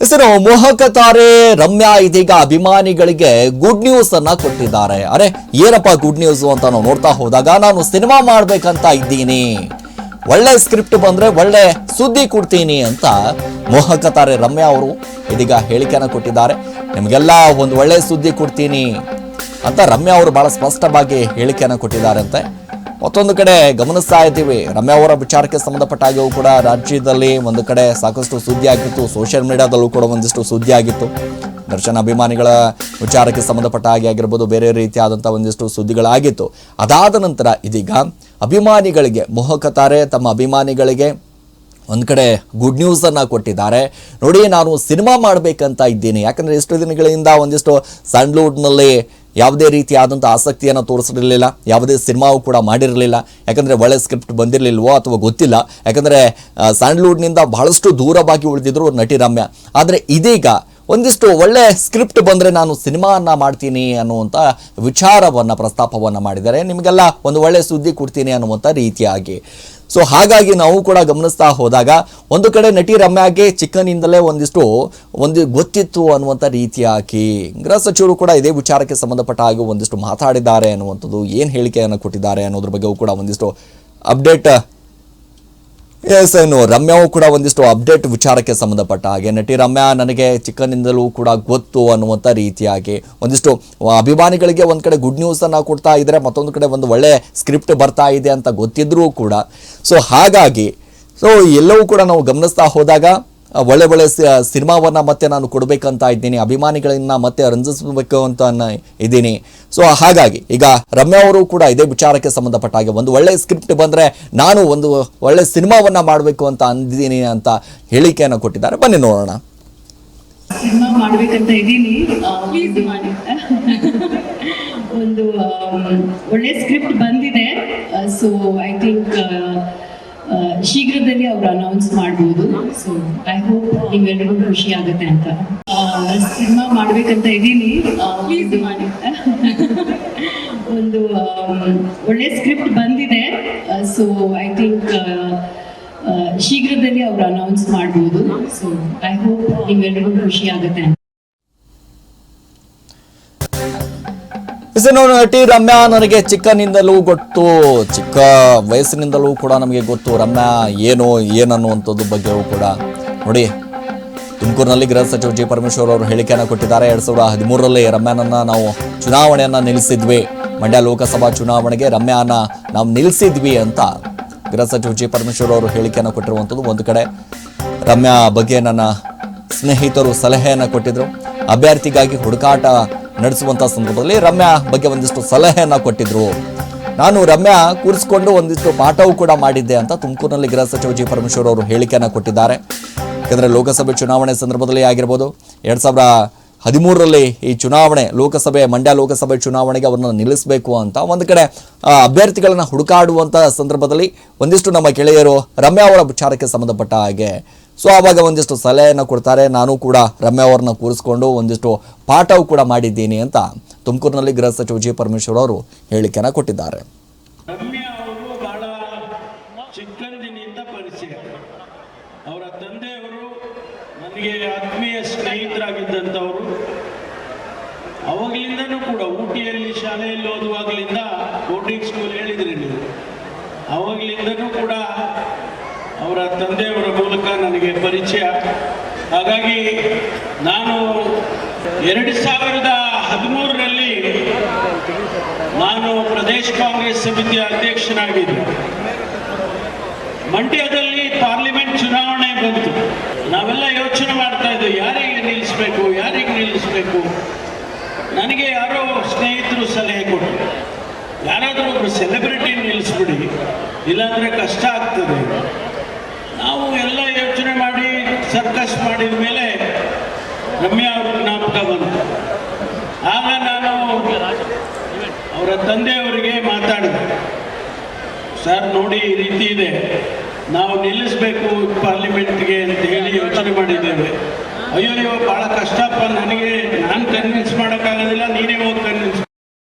ಹೆಸರು ಮೋಹಕ ತಾರೆ ರಮ್ಯಾ ಇದೀಗ ಅಭಿಮಾನಿಗಳಿಗೆ ಗುಡ್ ನ್ಯೂಸ್ ಅನ್ನ ಕೊಟ್ಟಿದ್ದಾರೆ. ಅರೆ, ಏನಪ್ಪ ಗುಡ್ ನ್ಯೂಸ್ ಅಂತ ನಾವು ನೋಡ್ತಾ ಹೋದಾಗ, ನಾನು ಸಿನಿಮಾ ಮಾಡ್ಬೇಕಂತ ಇದ್ದೀನಿ. ಒಳ್ಳೆ ಸ್ಕ್ರಿಪ್ಟ್ ಬಂದ್ರೆ ಒಳ್ಳೆ ಸುದ್ದಿ ಕೊಡ್ತೀನಿ ಅಂತ ಮೋಹಕ ತಾರೆ ರಮ್ಯಾ ಅವರು ಇದೀಗ ಹೇಳಿಕೆಯನ್ನು ಕೊಟ್ಟಿದ್ದಾರೆ. ನಿಮಗೆಲ್ಲ ಒಂದು ಒಳ್ಳೆ ಸುದ್ದಿ ಕೊಡ್ತೀನಿ ಅಂತ ರಮ್ಯಾ ಅವರು ಬಹಳ ಸ್ಪಷ್ಟವಾಗಿ ಹೇಳಿಕೆಯನ್ನು ಕೊಟ್ಟಿದ್ದಾರಂತೆ ಮತ್ತೊಂದು ಕಡೆ ಗಮನಿಸ್ತಾ ಇದ್ದೀವಿ. ರಮ್ಯಾ ಅವರ ವಿಚಾರಕ್ಕೆ ಸಂಬಂಧಪಟ್ಟ ಹಾಗೆಯೂ ಕೂಡ ರಾಜ್ಯದಲ್ಲಿ ಒಂದು ಕಡೆ ಸಾಕಷ್ಟು ಸುದ್ದಿ ಆಗಿತ್ತು. ಸೋಷಿಯಲ್ ಮೀಡಿಯಾದಲ್ಲೂ ಕೂಡ ಒಂದಿಷ್ಟು ಸುದ್ದಿ ಆಗಿತ್ತು. ದರ್ಶನ್ ಅಭಿಮಾನಿಗಳ ವಿಚಾರಕ್ಕೆ ಸಂಬಂಧಪಟ್ಟ ಹಾಗೆ ಆಗಿರ್ಬೋದು, ಬೇರೆ ರೀತಿಯಾದಂಥ ಒಂದಿಷ್ಟು ಸುದ್ದಿಗಳಾಗಿತ್ತು. ಅದಾದ ನಂತರ ಇದೀಗ ಅಭಿಮಾನಿಗಳಿಗೆ ಮೋಹಕತಾರೆ. ತಮ್ಮ ಅಭಿಮಾನಿಗಳಿಗೆ ಒಂದು ಕಡೆ ಗುಡ್ ನ್ಯೂಸನ್ನು ಕೊಟ್ಟಿದ್ದಾರೆ. ನೋಡಿ, ನಾನು ಸಿನಿಮಾ ಮಾಡಬೇಕಂತ ಇದ್ದೀನಿ. ಯಾಕಂದರೆ ಎಷ್ಟು ದಿನಗಳಿಂದ ಒಂದಿಷ್ಟು ಸ್ಯಾಂಡ್ಲ್ವುಡ್ನಲ್ಲಿ ಯಾವುದೇ ರೀತಿಯಾದಂಥ ಆಸಕ್ತಿಯನ್ನು ತೋರಿಸಿರಲಿಲ್ಲ ಯಾವುದೇ ಸಿನಿಮಾವು ಕೂಡ ಮಾಡಿರಲಿಲ್ಲ. ಯಾಕಂದರೆ ಒಳ್ಳೆ ಸ್ಕ್ರಿಪ್ಟ್ ಬಂದಿರಲಿಲ್ವೋ ಅಥವಾ ಗೊತ್ತಿಲ್ಲ. ಯಾಕಂದರೆ ಸ್ಯಾಂಡ್ಲ್ವುಡ್ನಿಂದ ಬಹಳಷ್ಟು ದೂರವಾಗಿ ಉಳಿದಿದ್ರು ನಟಿ ರಮ್ಯ. ಆದರೆ ಇದೀಗ ಒಂದಿಷ್ಟು ಒಳ್ಳೆ ಸ್ಕ್ರಿಪ್ಟ್ ಬಂದರೆ ನಾನು ಸಿನಿಮಾನ ಮಾಡ್ತೀನಿ ಅನ್ನುವಂಥ ವಿಚಾರವನ್ನು, ಪ್ರಸ್ತಾಪವನ್ನು ಮಾಡಿದ್ದಾರೆ. ನಿಮಗೆಲ್ಲ ಒಂದು ಒಳ್ಳೆ ಸುದ್ದಿ ಕೊಡ್ತೀನಿ ಅನ್ನುವಂಥ ರೀತಿಯಾಗಿ. ಸೊ ಹಾಗಾಗಿ ನಾವು ಕೂಡ ಗಮನಿಸ್ತಾ ಹೋದಾಗ ಒಂದು ಕಡೆ ನಟಿ ರಮ್ಯಾಗೆ ಚಿಕ್ಕನಿಂದಲೇ ಒಂದಿಷ್ಟು ಒಂದು ಗೊತ್ತಿತ್ತು ಅನ್ನುವಂಥ ರೀತಿಯಾಗಿ ಗೃಹ ಸಚಿವರು ಕೂಡ ಇದೇ ವಿಚಾರಕ್ಕೆ ಸಂಬಂಧಪಟ್ಟ ಹಾಗೆ ಒಂದಿಷ್ಟು ಮಾತಾಡಿದ್ದಾರೆ ಅನ್ನುವಂಥದ್ದು, ಏನು ಹೇಳಿಕೆಯನ್ನು ಕೊಟ್ಟಿದ್ದಾರೆ ಅನ್ನೋದ್ರ ಬಗ್ಗೆಯೂ ಕೂಡ ಒಂದಿಷ್ಟು ಅಪ್ಡೇಟ್ ಎಸ್ ಏನು ರಮ್ಯಾವು ಕೂಡ ಒಂದಿಷ್ಟು ಅಪ್ಡೇಟ್ ವಿಚಾರಕ್ಕೆ ಸಂಬಂಧಪಟ್ಟ ಹಾಗೆ ನಟಿ ರಮ್ಯಾ ನನಗೆ ಚಿಕ್ಕನಿಂದಲೂ ಕೂಡ ಗೊತ್ತು ಅನ್ನುವಂಥ ರೀತಿಯಾಗಿ ಒಂದಿಷ್ಟು ಅಭಿಮಾನಿಗಳಿಗೆ ಒಂದು ಕಡೆ ಗುಡ್ ನ್ಯೂಸನ್ನು ಕೊಡ್ತಾ ಇದ್ದರೆ ಮತ್ತೊಂದು ಕಡೆ ಒಂದು ಒಳ್ಳೆ ಸ್ಕ್ರಿಪ್ಟ್ ಬರ್ತಾ ಇದೆ ಅಂತ ಗೊತ್ತಿದ್ರೂ ಕೂಡ. ಸೊ ಹಾಗಾಗಿ ಸೊ ಎಲ್ಲವೂ ಕೂಡ ನಾವು ಗಮನಿಸ್ತಾ ಹೋದಾಗ ಒಳ್ಳೆ ಒಳ್ಳೆ ಸಿನಿಮಾವನ್ನು ಮತ್ತೆ ನಾನು ಕೊಡಬೇಕಂತ ಇದ್ದೀನಿ ಅಭಿಮಾನಿಗಳನ್ನ ಮತ್ತೆ ರಂಜಿಸಬೇಕು ಅಂತ ಇದ್ದೀನಿ. ಸೊ ಹಾಗಾಗಿ ಈಗ ರಮ್ಯಾ ಅವರು ಕೂಡ ಇದೇ ವಿಚಾರಕ್ಕೆ ಸಂಬಂಧಪಟ್ಟ ಹಾಗೆ ಒಂದು ಒಳ್ಳೆ ಸ್ಕ್ರಿಪ್ಟ್ ಬಂದ್ರೆ ನಾನು ಒಂದು ಒಳ್ಳೆ ಸಿನಿಮಾವನ್ನು ಮಾಡಬೇಕು ಅಂತ ಅಂದಿದ್ದೀನಿ ಅಂತ ಹೇಳಿಕೆಯನ್ನು ಕೊಟ್ಟಿದ್ದಾರೆ. ಬನ್ನಿ ನೋಡೋಣ. ಸಿನಿಮಾ ಮಾಡ್ಬೇಕಂತ ಇದ್ದೀನಿ. ಒಂದು ಒಳ್ಳೆ ಸ್ಕ್ರಿಪ್ಟ್ ಬಂದಿದೆ. ಸೊ ಐ ಥಿಂಕ್ ಶೀಘ್ರದಲ್ಲಿ ಅವರು ಅನೌನ್ಸ್ ಮಾಡ್ಬೋದು. ಸೊ ಐ ಹೋಪ್ ನಿಮ್ಗೆಲ್ರಿಗೂ ಖುಷಿ ಆಗುತ್ತೆ ಅಂತ. ಸಿನಿಮಾ ಮಾಡ್ಬೇಕಂತ ಇದ್ದೀನಿ. ಒಂದು ಒಳ್ಳೆ ಸ್ಕ್ರಿಪ್ಟ್ ಬಂದಿದೆ. ಸೊ ಐ ಥಿಂಕ್ ಶೀಘ್ರದಲ್ಲಿ ಅವರು ಅನೌನ್ಸ್ ಮಾಡ್ಬೋದು. ಸೊ ಐ ಹೋಪ್ ನಿಮ್ಗೆಲ್ರಿಗೂ ಖುಷಿ ಆಗುತ್ತೆ ಅಂತ. ಇನ್ನು ನಟಿ ರಮ್ಯಾ ನನಗೆ ಚಿಕ್ಕನಿಂದಲೂ ಗೊತ್ತು. ಚಿಕ್ಕ ವಯಸ್ಸಿನಿಂದಲೂ ಕೂಡ ನಮಗೆ ಗೊತ್ತು. ರಮ್ಯಾ, ಏನು, ಏನನ್ನುವಂಥದ್ದು ಬಗ್ಗೆಯೂ ಕೂಡ. ನೋಡಿ, ತುಮಕೂರಿನಲ್ಲಿ ಗೃಹ ಸಚಿವ ಜಿ. ಪರಮೇಶ್ವರ್ ಅವರು ಹೇಳಿಕೆಯನ್ನು ಕೊಟ್ಟಿದ್ದಾರೆ. ಎರಡ್ ಸಾವಿರದ ಹದಿಮೂರರಲ್ಲಿ ರಮ್ಯಾನನ್ನ ನಾವು ಚುನಾವಣೆಯನ್ನ ನಿಲ್ಲಿಸಿದ್ವಿ. ಮಂಡ್ಯ ಲೋಕಸಭಾ ಚುನಾವಣೆಗೆ ರಮ್ಯಾನ ನಾವು ನಿಲ್ಲಿಸಿದ್ವಿ ಅಂತ ಗೃಹ ಸಚಿವ ಜಿ. ಪರಮೇಶ್ವರ್ ಅವರು ಹೇಳಿಕೆಯನ್ನು ಕೊಟ್ಟಿರುವಂಥದ್ದು ಒಂದು ಕಡೆ. ರಮ್ಯಾ ಬಗ್ಗೆ ನನ್ನ ಸ್ನೇಹಿತರು ಸಲಹೆಯನ್ನು ಕೊಟ್ಟಿದ್ರು. ಅಭ್ಯರ್ಥಿಗಾಗಿ ಹುಡುಕಾಟ ನಡೆಸುವಂಥ ಸಂದರ್ಭದಲ್ಲಿ ರಮ್ಯಾ ಬಗ್ಗೆ ಒಂದಿಷ್ಟು ಸಲಹೆಯನ್ನು ಕೊಟ್ಟಿದ್ರು. ನಾನು ರಮ್ಯಾ ಕೂರಿಸಿಕೊಂಡು ಒಂದಿಷ್ಟು ಪಾಠವೂ ಕೂಡ ಮಾಡಿದ್ದೆ ಅಂತ ತುಮಕೂರಿನಲ್ಲಿ ಗೃಹ ಸಚಿವ ಜಿ ಪರಮೇಶ್ವರ್ ಅವರು ಹೇಳಿಕೆಯನ್ನು ಕೊಟ್ಟಿದ್ದಾರೆ. ಯಾಕಂದರೆ ಲೋಕಸಭೆ ಚುನಾವಣೆ ಸಂದರ್ಭದಲ್ಲಿ ಆಗಿರ್ಬೋದು, ಎರಡು ಸಾವಿರ ಹದಿಮೂರರಲ್ಲಿ ಈ ಚುನಾವಣೆ, ಲೋಕಸಭೆ, ಮಂಡ್ಯ ಲೋಕಸಭೆ ಚುನಾವಣೆಗೆ ಅವರನ್ನು ನಿಲ್ಲಿಸಬೇಕು ಅಂತ ಒಂದು ಕಡೆ ಅಭ್ಯರ್ಥಿಗಳನ್ನ ಹುಡುಕಾಡುವಂಥ ಸಂದರ್ಭದಲ್ಲಿ ಒಂದಿಷ್ಟು ನಮ್ಮ ಗೆಳೆಯರು ರಮ್ಯಾ ಅವರ ವಿಚಾರಕ್ಕೆ ಸಂಬಂಧಪಟ್ಟ ಹಾಗೆ ಸೊ ಆವಾಗ ಒಂದಿಷ್ಟು ಸಲಹೆಯನ್ನು ಕೊಡ್ತಾರೆ. ನಾನು ಕೂಡ ರಮ್ಯ ಅವ್ರನ್ನ ಕೂರಿಸ್ಕೊಂಡು ಒಂದಿಷ್ಟು ಪಾಠವು ಕೂಡ ಮಾಡಿದ್ದೀನಿ ಅಂತ ತುಮಕೂರಿನಲ್ಲಿ ಗೃಹ ಸಚಿವ ಜಿ. ಪರಮೇಶ್ವರ್ ಅವರು ಹೇಳಿಕೆಯನ್ನು ಕೊಟ್ಟಿದ್ದಾರೆ. ಅವರ ತಂದೆಯವರು ನನಗೆ ಆತ್ಮೀಯ ಸ್ನೇಹಿತರಾಗಿದ್ದಂಥವರು. ಅವಾಗಲಿಂದನೂ ಕೂಡ ಊಟಿಯಲ್ಲಿ ಶಾಲೆಯಲ್ಲಿ ಓದುವಾಗಲಿಂದ ಬೋರ್ಡಿಂಗ್ ಸ್ಕೂಲ್ ಹೇಳಿದ್ರಿ ನೀವು. ಅವಾಗಲಿಂದನೂ ಕೂಡ ಅವರ ತಂದೆಯವರ ಮೂಲಕ ನನಗೆ ಪರಿಚಯ. ಹಾಗಾಗಿ ನಾನು ಎರಡು ಸಾವಿರದ ಹದಿಮೂರರಲ್ಲಿ ನಾನು ಪ್ರದೇಶ ಕಾಂಗ್ರೆಸ್ ಸಮಿತಿಯ ಅಧ್ಯಕ್ಷನಾಗಿದ್ದೆ. ಮಂಡ್ಯದಲ್ಲಿ ಪಾರ್ಲಿಮೆಂಟ್ ಚುನಾವಣೆ ಬಂತು. ನಾವೆಲ್ಲ ಯೋಚನೆ ಮಾಡ್ತಾ ಇದ್ದೆ ಯಾರಿಗೆ ನಿಲ್ಲಿಸ್ಬೇಕು ಯಾರಿಗೆ ನಿಲ್ಲಿಸ್ಬೇಕು? ನನಗೆ ಯಾರೋ ಸ್ನೇಹಿತರು ಸಲಹೆ ಕೊಟ್ಟರು ಯಾರಾದರೂ ಒಬ್ಬರು ಸೆಲೆಬ್ರಿಟಿ ನಿಲ್ಲಿಸ್ಬಿಡಿ, ಇಲ್ಲಾಂದ್ರೆ ಕಷ್ಟ ಆಗ್ತದೆ. ನಾವು ಎಲ್ಲ ಯೋಚನೆ ಮಾಡಿ, ಸರ್ಕಸ್ ಮಾಡಿದ ಮೇಲೆ ರಮ್ಯಾ ಅವ್ರ ಜ್ಞಾಪಕ ಬಂತು. ಆಗ ನಾನು ಅವರ ತಂದೆಯವರಿಗೆ ಮಾತಾಡಿದೆ. ಸರ್, ನೋಡಿ ಈ ರೀತಿ ಇದೆ. ನಾವು ನಿಲ್ಲಿಸಬೇಕು ಪಾರ್ಲಿಮೆಂಟ್ಗೆ ಅಂತ ಹೇಳಿ ಯೋಚನೆ ಮಾಡಿದ್ದೇವೆ. ಅಯ್ಯೋ ಅಯ್ಯೋ ಭಾಳ ಕಷ್ಟಪ್ಪ ನನಗೆ ನಾನು ಕನ್ವಿನ್ಸ್ ಮಾಡೋಕ್ಕಾಗೋದಿಲ್ಲ, ನೀನೇ ಹೋಗಿ ಕನ್ವಿನ್ಸ್